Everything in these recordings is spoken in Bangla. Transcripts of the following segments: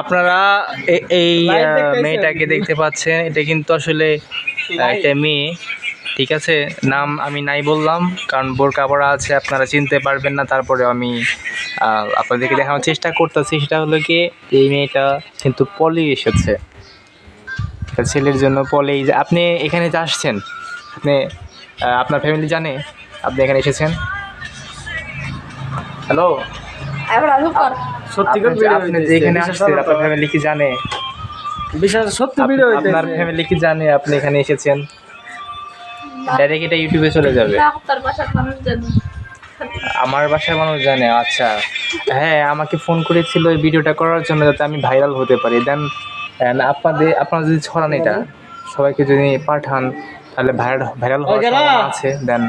আপনারা এই মেয়েটাকে দেখতে পাচ্ছেন। এটা কিন্তু আসলে একটা মেয়ে ঠিক আছে? নাম আমি নাই বললাম কারণ বোরকা পরা আছে আপনারা চিনতে পারবেন না। তারপরে আমি আপনাদেরকে দেখানোর চেষ্টা করতেছি। সেটা হলো কি এই মেয়েটা কিন্তু পলি এসেছে। ছেলের জন্য পলে। এই যে আপনি এখানে যে আসছেন আপনি আপনার ফ্যামিলি জানে? আপনি এখানে এসেছেন? হ্যালো কর সত্যি করে আপনি এখানে আসছেন আপনার ফ্যামিলি কি জানে? বিশাল সত্যি আপ- ভিডিও আপনার ফ্যামিলি কি জানে আপনি এখানে এসেছেন? ডাইরেক্ট এটা ইউটিউবে চলে যাবে। তার বাসার মানুষ জানে। আমার বাসার মানুষ জানে আচ্ছা। হ্যাঁ আমাকে ফোন করেছিল এই ভিডিওটা করার জন্য যাতে আমি ভাইরাল হতে পারি। দেন আপনাদের আপনারা যদি ছড়ান এটা সবাইকে যদি পাঠান তাহলে ভাইরাল ভাইরাল হওয়ার আছে। দেন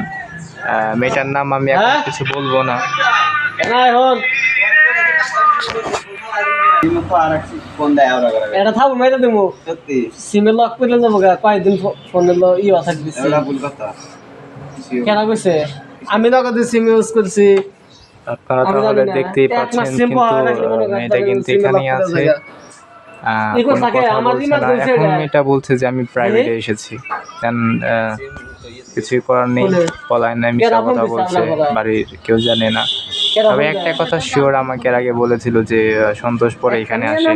মেয়েটার নাম আমি এখন হ্যাঁ? কিছু বলব না। না এখন এটা থাকব মেয়েটা দেবো সিমে লক করে যাব গা কয়েকদিন ফোনে ইয়ে থাকতেছি কেন কইছে? আমি নগদ সিম ইউজ করছি। আপনারা তাহলে দেখতেই পাচ্ছেন কিন্তু পাওয়া রাখলে মনে করেন মেয়েটা কিন্তু এখানেই আছে। বলছে এখন মেয়েটা যে আমি প্রাইভেটে এসেছি। দেন কিছুই করার নেই বলে। পলায় না কেন মিশা আপন কথা বলছে। বাড়ির কেউ জানে না। তবে একটা কথা শিওর আমাকে এর আগে বলেছিল যে সন্তোষ পরে এখানে আসে।